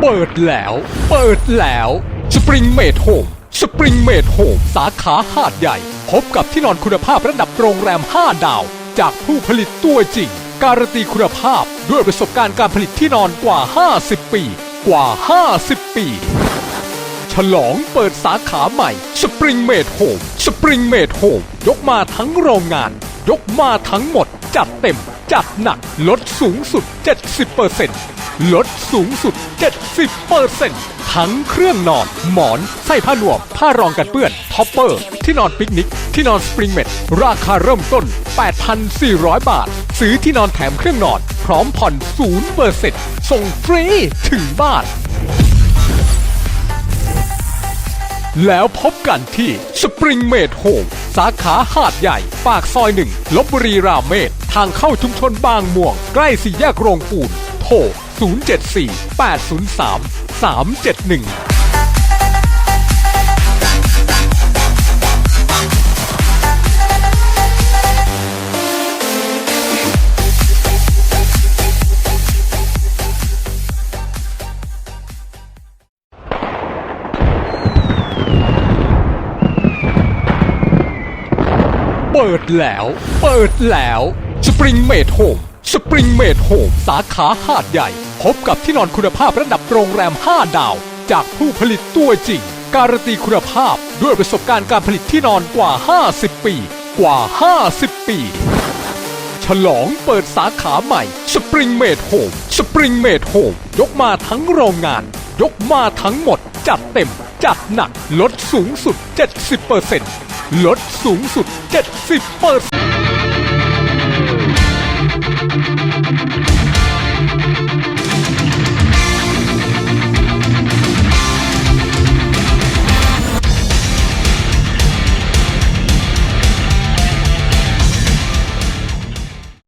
เปิดแล้ว เปิดแล้วสปริงเมดโฮมสปริงเมดโฮมสาขาหาดใหญ่ พบกับที่นอนคุณภาพระดับโรงแรม 5 ดาว จากผู้ผลิตตัวจริง การันตีคุณภาพด้วยประสบการณ์การผลิตที่นอนกว่า 50 ปี กว่า 50 ปี ฉลองเปิดสาขาใหม่ Spring Made Home Spring Made Home ยกมาทั้งโรงงาน ยกมาทั้งหมด จัดเต็ม จัดหนัก ลดสูงสุด 70%ลดสูงสุด 70%ทั้งเครื่องนอน หมอนไส้ผ้านวม ผ้ารองกันเปื้อน ท็อปเปอร์ ที่นอนปิกนิก ที่นอนสปริงเมดราคาเริ่มต้น 8,400 บาท ซื้อที่นอนแถมเครื่องนอน พร้อมผ่อน0%ส่งฟรีถึงบ้าน แล้วพบกันที่ Spring Made Home สาขาหาดใหญ่ ปากซอยหนึ่งลบบุรีรามเมศทางเข้าชุมชนบางม่วง ใกล้สี่แยกโรงปูน โทร 074 803 371 เปิดแล้ว เปิดแล้ว Spring Made Home Spring Made Home สาขาหาดใหญ่ พบกับที่นอนคุณภาพระดับโรงแรม 5 ดาว จากผู้ผลิตตัวจริง การันตีคุณภาพด้วยประสบการณ์การผลิตที่นอนกว่า 50 ปี กว่า 50 ปี ฉลองเปิดสาขาใหม่ Spring Made Home Spring Made Home ยกมาทั้งโรงงาน ยกมาทั้งหมด จัดเต็ม จัดหนัก ลดสูงสุด 70% ลดสูงสุด 70%เปอร์